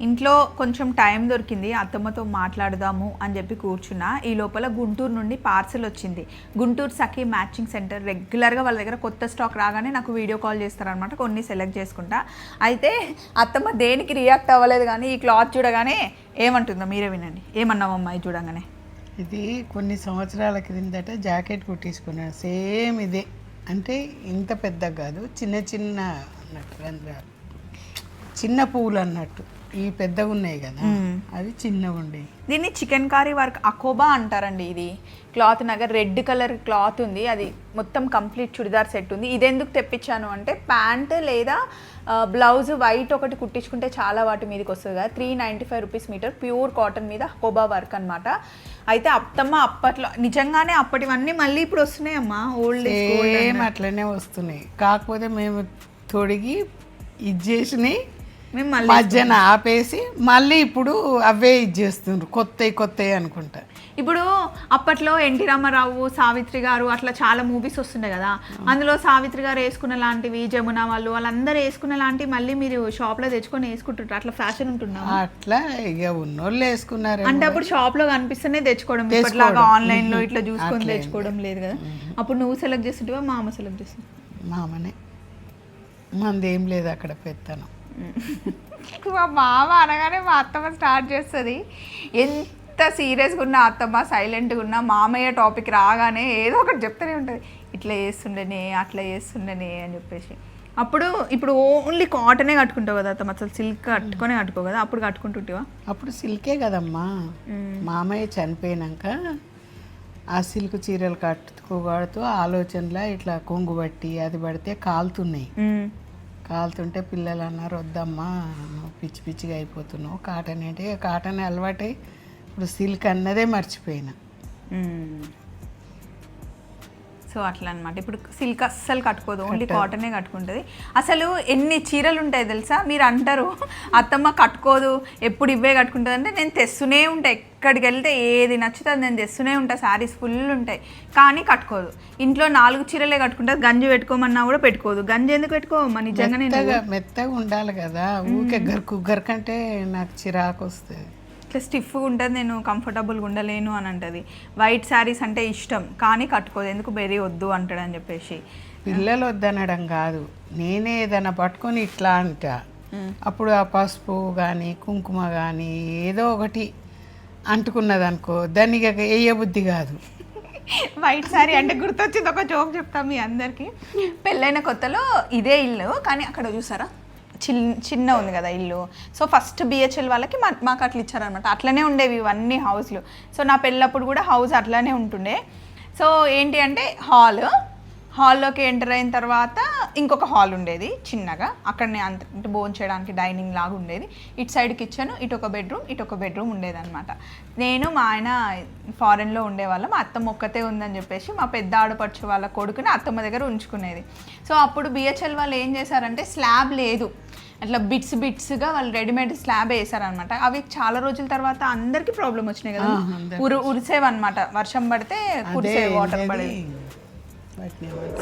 ఇంట్లో కొంచెం టైం దొరికింది అత్తమ్మతో మాట్లాడదాము అని చెప్పి కూర్చున్నా. ఈ లోపల గుంటూరు నుండి పార్సల్ వచ్చింది. గుంటూరు సఖీ మ్యాచింగ్ సెంటర్ రెగ్యులర్గా వాళ్ళ దగ్గర కొత్త స్టాక్ రాగానే నాకు వీడియో కాల్ చేస్తారనమాట కొన్ని సెలెక్ట్ చేసుకుంటా. అయితే అత్తమ్మ దేనికి రియాక్ట్ అవ్వలేదు కానీ ఈ క్లాత్ చూడగానే ఏమంటుందో మీరే వినండి. ఏమన్నావమ్మా ఇది చూడగానే? ఇది కొన్ని సంవత్సరాల క్రిందట జాకెట్ కుట్టించుకున్నాను. సేమ్ ఇదే. అంటే ఇంత పెద్ద కాదు చిన్న చిన్న అన్నట్టు చిన్న పువ్వులు అన్నట్టు. ఈ పెద్దగా ఉన్నాయి కదా అవి చిన్నగా ఉండేవి. దీన్ని చికెన్ కారీ వర్క్ అకోబా అంటారండి ఇది. క్లాత్ నగర్ రెడ్ కలర్ క్లాత్ ఉంది అది మొత్తం కంప్లీట్ చుడిదార్ సెట్ ఉంది. ఇది ఎందుకు తెప్పించాను అంటే ప్యాంట్ లేదా బ్లౌజ్ వైట్ ఒకటి కుట్టించుకుంటే చాలా వాటి మీదకి వస్తుంది కదా three ninety five rupees metre pure cotton మీద అకోబా వర్క్ అన్నమాట. అయితే అత్తమ్మ అప్పట్లో నిజంగానే అప్పటివన్నీ మళ్ళీ ఇప్పుడు వస్తున్నాయమ్మా ఓల్డ్ సేమ్ అట్లనే వస్తున్నాయి. కాకపోతే మేము తొడిగి ఇది చేసినాయి మధ్యన ఆపేసి మళ్ళీ ఇప్పుడు అవే ఇది చేస్తుండ్రు కొత్తవి కొత్తవి అనుకుంటా. ఇప్పుడు అప్పట్లో ఎన్టీ రామారావు సావిత్రి గారు అట్లా చాలా మూవీస్ వస్తుండే కదా. అందులో సావిత్రి గారు వేసుకున్న లాంటివి జమున వాళ్ళు వాళ్ళందరూ వేసుకున్న లాంటివి మళ్ళీ మీరు షాప్లో తెచ్చుకొని వేసుకుంటుంటారు అట్లా ఫ్యాషన్ ఉంటున్నా అట్లా ఇక ఉన్నోళ్ళు వేసుకున్నారు అంటే అప్పుడు షాప్లో కనిపిస్తేనే తెచ్చుకోవడం. ఇప్పటిలాగా ఆన్లైన్లో ఇట్లా చూసుకొని తెచ్చుకోవడం లేదు కదా. అప్పుడు నువ్వు సెలెక్ట్ చేస్తుంటావా మా అమ్మ సెలెక్ట్ చేస్తుంది? మామనే మందేం లేదు అక్కడ పెత్తనం మా మామ అనగానే మా అత్తమ్మ స్టార్ట్ చేస్తుంది. ఎంత సీరియస్గా ఉన్న అత్తమ్మ సైలెంట్గా ఉన్న మామయ్య టాపిక్ రాగానే ఏదో ఒకటి చెప్తూనే ఉంటుంది. ఇట్లా చేస్తుండనే అట్లా చేస్తుండనే అని చెప్పేసి. అప్పుడు ఇప్పుడు ఓన్లీ కాటనే కట్టుకుంటావు కదా అత్తమ్మ అసలు సిల్క్ కట్టుకొనే కట్టుకో కదా అప్పుడు కట్టుకుంటుంటివా? అప్పుడు సిల్కే కదమ్మా. మామయ్య చనిపోయినాక ఆ సిల్క్ చీరలు కట్టుకోబడుతూ ఆలోచనలా ఇట్లా కొంగు బట్టి అది పడితే కాలుతున్నాయి. కాలుతుంటే పిల్లలు అన్నారు వద్దమ్మా నువ్వు పిచ్చి పిచ్చిగా అయిపోతున్నావు కాటన్ అంటే కాటన్ అలవాటై ఇప్పుడు సిల్క్ అన్నదే మర్చిపోయినా. సో అట్లా అనమాట ఇప్పుడు సిల్క్ అస్సలు కట్టుకోదు ఓన్లీ కాటనే కట్టుకుంటుంది. అసలు ఎన్ని చీరలు ఉంటాయి తెలుసా? మీరు అంటారు అత్తమ్మ కట్టుకోదు ఎప్పుడు ఇవే కట్టుకుంటుంది అంటే నేను తెస్తూనే ఉంటాయి ఎక్కడికి వెళ్తే ఏది నచ్చుతుంది నేను తెస్తూనే ఉంటా. శారీస్ ఫుల్ ఉంటాయి. కానీ కట్టుకోదు. ఇంట్లో నాలుగు చీరలే కట్టుకుంటుంది. గంజి పెట్టుకోమన్నా కూడా పెట్టుకోదు. గంజి ఎందుకు పెట్టుకోమా నిజంగానే మెత్తగా మెత్తగా ఉండాలి కదా. ఊకే గరుకు గరకంటే నాకు చిరాకు వస్తుంది. ఇట్లా స్టిఫ్గా ఉంటుంది నేను కంఫర్టబుల్గా ఉండలేను అని అంటది. వైట్ శారీస్ అంటే ఇష్టం కానీ కట్టుకోదు. ఎందుకు బెరీ వద్దు అంటాడు అని చెప్పేసి. పిల్లలు వద్దనడం కాదు. నేనే ఏదైనా పట్టుకొని ఇట్లా అంట. అప్పుడు ఆ పసుపు కానీ కుంకుమ కానీ ఏదో ఒకటి అంటుకున్నది అనుకో దాన్ని ఇక వేయబుద్ధి కాదు. వైట్ శారీ అంటే గుర్తొచ్చింది. ఒక జోక్ చెప్తా మీ అందరికి. పెళ్ళైన కొత్తలో ఇదే ఇల్లు కానీ అక్కడ చూసారా? చిన్ చిన్న ఉంది కదా ఇల్లు. సో ఫస్ట్ బిహెచ్ఎల్ వాళ్ళకి మా మాకు అట్లా ఇచ్చారనమాట అట్లనే ఉండేవి ఇవన్నీ హౌస్లు సో నా పెళ్ళప్పుడు కూడా హౌస్ అట్లానే ఉంటుండే. సో ఏంటి అంటే హాల్ హాల్లోకి ఎంటర్ అయిన తర్వాత ఇంకొక హాల్ ఉండేది చిన్నగా. అక్కడనే అంత అంటే భోజనం చేయడానికి డైనింగ్ లాగా ఉండేది. ఇటు సైడ్ కిచెన్ ఇటు ఒక బెడ్రూమ్ ఇటు ఒక బెడ్రూమ్ ఉండేదన్నమాట. నేను మా ఆయన ఫారెన్లో ఉండేవాళ్ళం. మా అత్తమ్మ ఒక్కతే ఉందని చెప్పేసి మా పెద్ద ఆడపడుచు వాళ్ళ కొడుకుని అత్తమ్మ దగ్గర ఉంచుకునేది. సో అప్పుడు బిహెచ్ఎల్ వాళ్ళు ఏం చేశారంటే స్లాబ్ లేదు. అట్లా బిట్స్ బిట్స్గా వాళ్ళు రెడీమేడ్ స్లాబ్ వేసారనమాట అవి చాలా రోజుల తర్వాత అందరికీ ప్రాబ్లం వచ్చినాయి కదా. ఉరు ఉరిసేవన్నమాట. వర్షం పడితే కురిసే వాటర్ పడేది?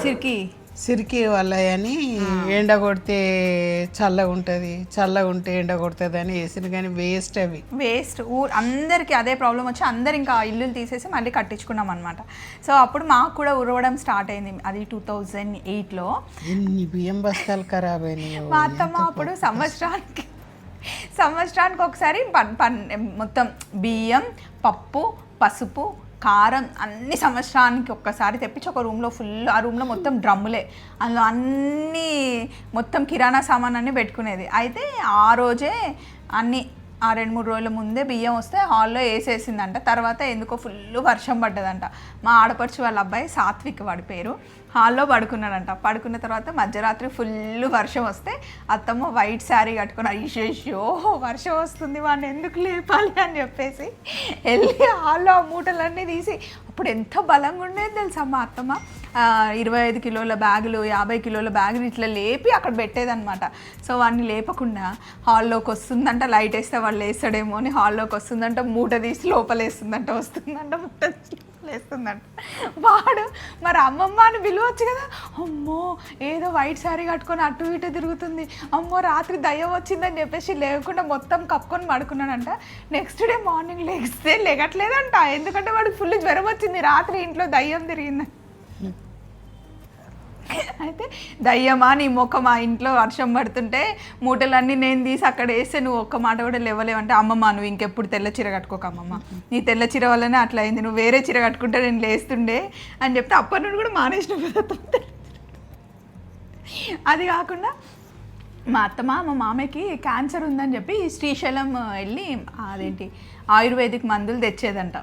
సిరికి. సిరికి వల్ల అని ఎండ కొడితే చల్లగా ఉంటుంది చల్లగా ఉంటే ఎండ కొడుతుంది అని వేసిన కానీ వేస్ట్ అవి. వేస్ట్ ఊ అందరికీ అదే ప్రాబ్లం వచ్చి అందరు ఇంకా ఇల్లులు తీసేసి మళ్ళీ కట్టించుకున్నాం అనమాట సో అప్పుడు మాకు కూడా ఉరవడం స్టార్ట్ అయింది. అది టూ థౌజండ్ ఎయిట్లో ఎన్ని బియ్యం బస్తాలు ఖరాబ్ అయినాయో మా అత్తమ్మ అప్పుడు సంవత్సరానికి సంవత్సరానికి ఒకసారి పన్ పన్ మొత్తం బియ్యం పప్పు పసుపు కారం అన్ని సంవత్సరానికి ఒక్కసారి తెప్పించి ఒక రూమ్లో ఫుల్ ఆ రూమ్లో మొత్తం డ్రమ్ములే. అందులో అన్నీ మొత్తం కిరాణా సామాన్ అన్నీ పెట్టుకునేది. అయితే ఆ రోజే అన్ని ఆ రెండు మూడు రోజుల ముందే బియ్యం వస్తే హాల్లో వేసేసిందంట. తర్వాత ఎందుకో ఫుల్ వర్షం పడ్డదంట. మా ఆడపడుచు వాళ్ళ అబ్బాయి సాత్విక్ వాడి పేరు. హాల్లో పడుకున్నాడంట. పడుకున్న తర్వాత మధ్యరాత్రి ఫుల్ వర్షం వస్తే అత్తమ్మ వైట్ శారీ కట్టుకుని అయ్యో వర్షం వస్తుంది వాడిని ఎందుకు లేపాలి అని చెప్పేసి వెళ్ళి హాల్లో ఆ మూటలన్నీ తీసి అప్పుడు ఎంత బలంగా ఉండేది తెలుసా మా అత్తమ్మ? ఇరవై ఐదు కిలోల బ్యాగులు యాభై కిలోల బ్యాగులు ఇట్లా లేపి అక్కడ పెట్టేదనమాట సో వాడిని లేపకుండా హాల్లోకి వస్తుందంట లైట్ వేస్తే వాళ్ళు వేస్తాడేమో అని హాల్లోకి వస్తుందంట మూట తీసి లోపల వేస్తుందంట వస్తుందంట మూట లేస్తుందంట వాడు మరి అమ్మమ్మ అని పిలవచ్చు కదా అమ్మో ఏదో వైట్ శారీ కట్టుకొని అటు ఇటు తిరుగుతుంది. అమ్మో రాత్రి దయ్యం వచ్చిందని చెప్పేసి లేకుండా మొత్తం కప్పుకొని పడుకున్నాడంట. నెక్స్ట్ డే మార్నింగ్ లేస్తే లేగట్లేదంట. ఎందుకంటే వాడికి ఫుల్ జ్వరం వచ్చింది రాత్రి ఇంట్లో దయ్యం తిరిగిందంట. అయితే దయ్యమా నీ ముఖమా? ఇంట్లో వర్షం పడుతుంటే మూటలన్నీ నేను తీసి అక్కడ వేస్తే నువ్వు ఒక్క మాట కూడా లేవలేవంటే అమ్మమ్మ నువ్వు ఇంకెప్పుడు తెల్ల చీర కట్టుకోక అమ్మమ్మ. నీ తెల్ల చీర వల్లనే అట్లా అయింది. నువ్వు వేరే చీర కట్టుకుంటే నేను లేస్తుండే అని చెప్తే అప్పటి నుండి కూడా మానేసిన అది కాకుండా మా అత్తమ్మ మా మామయ్యకి క్యాన్సర్ ఉందని చెప్పి శ్రీశైలం వెళ్ళి అదేంటి ఆయుర్వేదిక్ మందులు తెచ్చేదంట.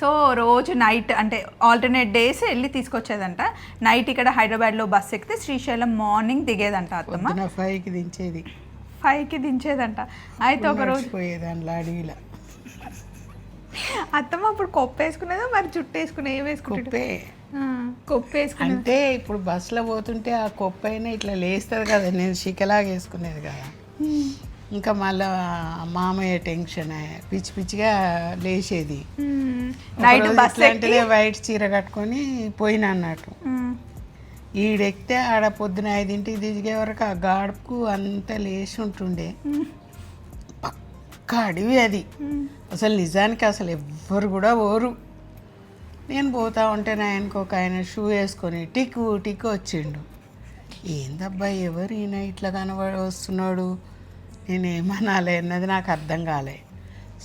సో రోజు నైట్ అంటే ఆల్టర్నేట్ డేస్ వెళ్ళి తీసుకొచ్చేదంట. నైట్ ఇక్కడ హైదరాబాద్లో బస్ ఎక్కితే శ్రీశైలం మార్నింగ్ దిగేదంట అత్తమ్మ. ఫైవ్కి దించేది. ఫైవ్కి దించేదంట. అయితే ఒక రోజు పోయేదాంట్లో అడవిలో. అత్తమ్మ అప్పుడు కొప్పు వేసుకునేదో? మరి జుట్టు వేసుకునే ఏం వేసుకుంటే కుప్పే. అంటే ఇప్పుడు బస్సులో పోతుంటే ఆ కొప్ప అయినా ఇట్లా లేస్తుంది కదా నేను శిఖలాగా వేసుకునేది కదా. ఇంకా మళ్ళా మామయ్య టెన్షన్ పిచ్చి పిచ్చిగా లేచేది. నైట్ బస్ ఇట్లాంటిదే వైట్ చీర కట్టుకొని పోయినా అన్నట్టు. ఈడెక్కితే ఆడ పొద్దున ఐదింటికి దిగే వరకు ఆ గాడుపు అంతా లేచి ఉంటుండే. పక్క అడవి అది. అసలు నిజానికి అసలు ఎవ్వరు కూడా ఓరు. నేను పోతా ఉంటే ఆయనకు ఒక ఆయన షూ వేసుకొని టిక్కు టిక్కు వచ్చిండు. ఏందబ్బా ఎవరు ఈయన ఇట్లా కనబడి వస్తున్నాడు? నేను ఏమనాలి అన్నది నాకు అర్థం కాలే.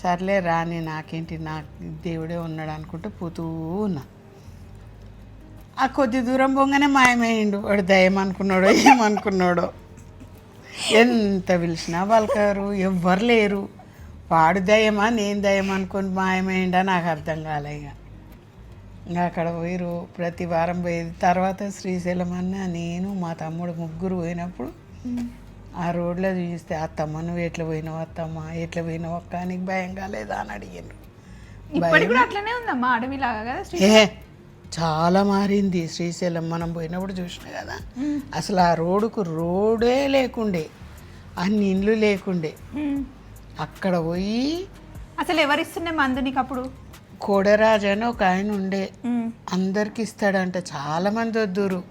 సర్లే రాని నాకేంటి? నాకు దేవుడే ఉన్నాడు అనుకుంటూ పోతూ ఉన్నా. ఆ కొద్ది దూరం పోగానే మాయమైండు వాడు దయమనుకున్నాడో ఏమనుకున్నాడో. ఎంత పిలిచినా పలకారు ఎవ్వరు లేరు. వాడు దయమా నేను దయ్యం అనుకుని మాయమైండా నాకు అర్థం కాలే ఇక. ఇంకా అక్కడ పోయిరు ప్రతి వారం పోయేది తర్వాత శ్రీశైలం అన్న నేను మా తమ్ముడు ముగ్గురు పోయినప్పుడు ఆ రోడ్లో చూస్తే అత్తమ్మ నువ్వు ఎట్లా పోయినావు అత్తమ్మ? ఎట్లా పోయినావు అక్క? నీకు భయం కాలేదా అని ఇప్పటికి కూడా అట్లనే ఉందమ్మా అడవిలాగా కదా శ్రీ ఏ చాలా మారింది. శ్రీశైలం మనం పోయినప్పుడు చూసినా కదా. అసలు ఆ రోడ్డుకు రోడే లేకుండే. అన్ని ఇండ్లు లేకుండే. అక్కడ పోయి అసలు ఎవరిస్తుండే మందు నీకు అప్పుడు? కోడరాజు అని ఒక ఆయన ఉండే. అందరికి ఇస్తాడంట. చాలా మంది వద్దురు.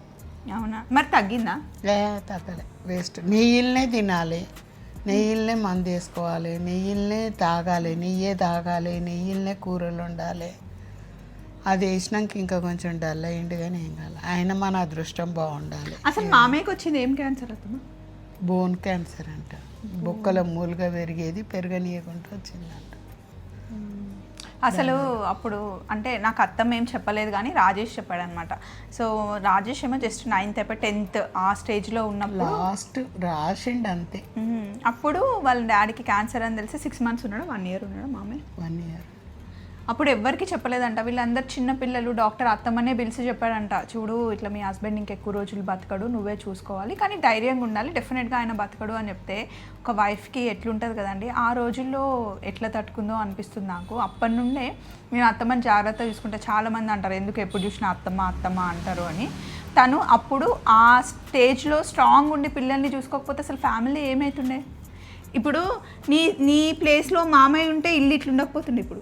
అవునా? మరి తగ్గిందా? లే తగ్గలే. వేస్ట్ నెయ్యిలనే తినాలి. నెయ్యిలనే మందు వేసుకోవాలి. నెయ్యిలనే తాగాలి. నెయ్యే తాగాలి. నెయ్యిలనే కూరలు ఉండాలి అది వేసినాక ఇంకా కొంచెం డల్ అయ్యిండు కానీ ఏం కాదు. ఆయన మన అదృష్టం బాగుండాలి. అసలు మామయ్యకి వచ్చింది ఏం క్యాన్సర్ అత్తమ్మ? బోన్ క్యాన్సర్ అంట. బొక్కల మూలుగా పెరిగేది పెరగనీయకుండా వచ్చిందంట. అసలు అప్పుడు అంటే నాకు అత్తమ్మ ఏం చెప్పలేదు కానీ రాజేష్ చెప్పాడు అనమాట సో రాజేష్ ఏమో జస్ట్ నైన్త్ అయిపోయి టెన్త్ ఆ స్టేజ్లో ఉన్నప్పుడు లాస్ట్ రాసిండు అంతే. మ్మ్. అప్పుడు వాళ్ళ డాడీకి క్యాన్సర్ అని తెలిసి సిక్స్ మంత్స్ ఉన్నాడు వన్ ఇయర్ ఉన్నాడు మామయ్య వన్ ఇయర్ అప్పుడు ఎవ్వరికి చెప్పలేదంట. వీళ్ళందరు చిన్న పిల్లలు డాక్టర్ అత్తమ్మనే పిలిచి చెప్పాడంట. చూడు ఇట్లా మీ హస్బెండ్ ఇంకెక్కువ రోజులు బతకడు నువ్వే చూసుకోవాలి. కానీ ధైర్యంగా ఉండాలి. డెఫినెట్గా ఆయన బతకడు అని చెప్తే ఒక వైఫ్కి ఎట్లుంటుంది కదండి. ఆ రోజుల్లో ఎట్లా తట్టుకుందో అనిపిస్తుంది నాకు. అప్పటి నుండే నేను అత్తమ్మని జాగ్రత్త చూసుకుంటే. చాలామంది అంటారు ఎందుకు ఎప్పుడు చూసినా అత్తమ్మ అత్తమ్మ అంటారు అని. తను అప్పుడు ఆ స్టేజ్లో స్ట్రాంగ్ ఉండి పిల్లల్ని చూసుకోకపోతే అసలు ఫ్యామిలీ ఏమవుతుండే ఇప్పుడు నీ నీ ప్లేస్లో మామయ్య ఉంటే ఇల్లు ఇట్లుండకపోతుండే ఇప్పుడు.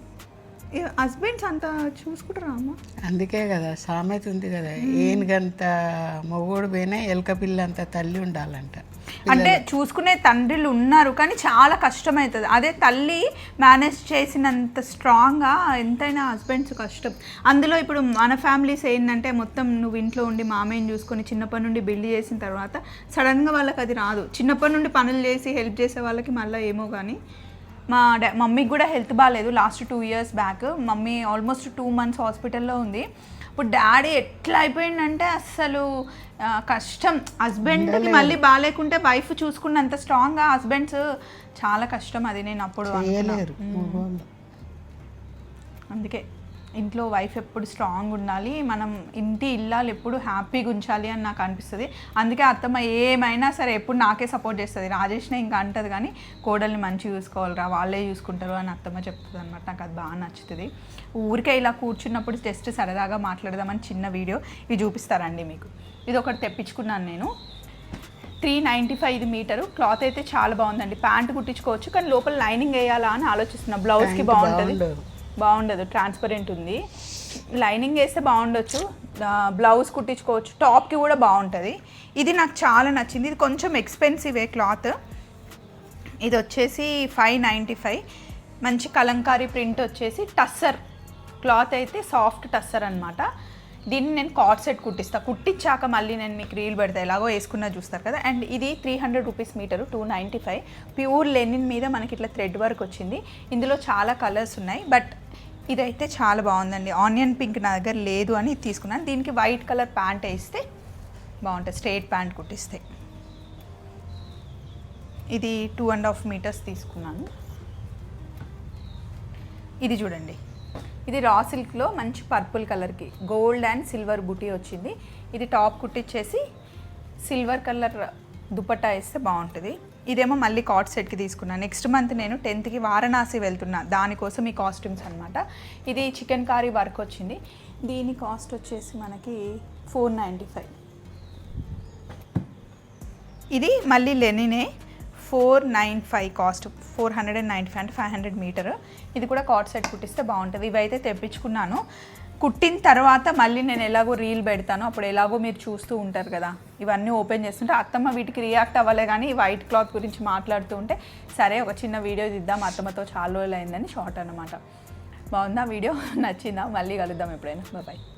హస్బెండ్స్ అంత చూసుకుంటారా అమ్మ? అందుకే కదా సామెత ఉంది కదా ఏనుగంత మొగోడు పోయినా ఎలక పిల్ల అంత తల్లి ఉండాలంట. అంటే చూసుకునే తండ్రులు ఉన్నారు కానీ చాలా కష్టమవుతుంది అదే తల్లి మేనేజ్ చేసినంత స్ట్రాంగ్గా ఎంతైనా హస్బెండ్స్ కష్టం. అందులో ఇప్పుడు మన ఫ్యామిలీస్ ఏంటంటే మొత్తం నువ్వు ఇంట్లో ఉండి మామయ్యని చూసుకొని చిన్నప్పటి నుండి బిల్డ్ చేసిన తర్వాత సడన్గా వాళ్ళకి అది రాదు. చిన్నప్పటి నుండి పనులు చేసి హెల్ప్ చేసే వాళ్ళకి మళ్ళీ ఏమో కానీ మా డా మమ్మీకి కూడా హెల్త్ బాగాలేదు last two years back. Mummy almost two months హాస్పిటల్లో ఉంది. ఇప్పుడు డాడీ ఎట్లా అయిపోయిందంటే అసలు కష్టం. హస్బెండ్కి మళ్ళీ బాగాలేకుంటే వైఫ్ చూసుకున్నంత స్ట్రాంగ్గా హస్బెండ్స్ చాలా కష్టం అది నేను అప్పుడు అందుకే. ఇంట్లో వైఫ్ ఎప్పుడు స్ట్రాంగ్ ఉండాలి మనం ఇంటి ఇల్లాలు ఎప్పుడు హ్యాపీగా ఉంచాలి అని నాకు అనిపిస్తుంది. అందుకే అత్తమ్మ ఏమైనా సరే ఎప్పుడు నాకే సపోర్ట్ చేస్తుంది. రాజేష్నే ఇంకా అంటది కానీ కోడల్ని మంచిగా చూసుకోవాలిరా వాళ్ళే చూసుకుంటారు అని అత్తమ్మ చెప్తుంది అనమాట నాకు అది బాగా నచ్చుతుంది. ఊరికే ఇలా కూర్చున్నప్పుడు జస్ట్ సరదాగా మాట్లాడదామని చిన్న వీడియో ఇవి చూపిస్తారండి మీకు. ఇది ఒకటి తెప్పించుకున్నాను నేను. త్రీ నైంటీ ఫైవ్ ఇది మీటరు. క్లాత్ అయితే చాలా బాగుందండి. ప్యాంట్ కుట్టించుకోవచ్చు కానీ లోపల లైనింగ్ వేయాలా అని ఆలోచిస్తున్నా. బ్లౌజ్కి బాగుంటుంది. బాగుండదు. ట్రాన్స్పరెంట్ ఉంది. లైనింగ్ వేస్తే బాగుండొచ్చు. బ్లౌజ్ కుట్టించుకోవచ్చు. టాప్కి కూడా బాగుంటుంది. ఇది నాకు చాలా నచ్చింది. ఇది కొంచెం ఎక్స్పెన్సివే క్లాత్ ఇది వచ్చేసి ఫైవ్ నైంటీ ఫైవ్ మంచి కలంకారీ ప్రింట్ వచ్చేసి టస్సర్. క్లాత్ అయితే సాఫ్ట్ టస్సర్ అనమాట దీన్ని నేను కార్డ్ సెట్ కుట్టిస్తా. కుట్టించాక మళ్ళీ నేను మీకు రీల్ పెడతా. ఎలాగో వేసుకున్నా చూస్తారు కదా. అండ్ ఇది three hundred rupees metre two ninety five pure linen మీద మనకి ఇట్లా థ్రెడ్ వర్క్ వచ్చింది. ఇందులో చాలా కలర్స్ ఉన్నాయి. బట్ ఇదైతే చాలా బాగుందండి. ఆనియన్ పింక్ నా దగ్గర లేదు అని తీసుకున్నాను. దీనికి వైట్ కలర్ ప్యాంట్ వేస్తే బాగుంటుంది. స్ట్రైట్ ప్యాంట్ కుట్టిస్తే. ఇది టూ అండ్ హాఫ్ మీటర్స్ తీసుకున్నాను. ఇది చూడండి. ఇది రా సిల్క్లో మంచి పర్పుల్ కలర్కి. గోల్డ్ అండ్ సిల్వర్ బుటీ వచ్చింది. ఇది టాప్ కుట్టించేసి సిల్వర్ కలర్ దుపట్టా వేస్తే బాగుంటుంది. ఇదేమో మళ్ళీ కాట్ సెట్కి తీసుకున్నాను నెక్స్ట్ మంత్ నేను టెన్త్కి వారణాసి వెళ్తున్నా. దానికోసం ఈ కాస్ట్యూమ్స్ అనమాట ఇది చికెన్ కారీ వర్క్ వచ్చింది. దీని కాస్ట్ వచ్చేసి మనకి ఫోర్ నైంటీ ఫైవ్ ఇది మళ్ళీ లెనినే four nine five cost four hundred and ninety five అంటే ఫైవ్ హండ్రెడ్ మీటర్ ఇది కూడా కాట్ సెట్ కుట్టిస్తే బాగుంటుంది. ఇవైతే తెప్పించుకున్నాను. కుట్టిన తర్వాత మళ్ళీ నేను ఎలాగో రీల్ పెడతాను అప్పుడు ఎలాగో మీరు చూస్తూ ఉంటారు కదా. ఇవన్నీ ఓపెన్ చేస్తుంటే అత్తమ్మ వీటికి రియాక్ట్ అవ్వలే కానీ ఈ వైట్ క్లాత్ గురించి మాట్లాడుతూ ఉంటే సరే ఒక చిన్న వీడియో తీద్దాం అత్తమ్మతో చాలా రోజులు అయిందని షార్ట్ అనమాట బాగుందా వీడియో? నచ్చిందా? మళ్ళీ కలుద్దాం ఎప్పుడైనా. బాయ్.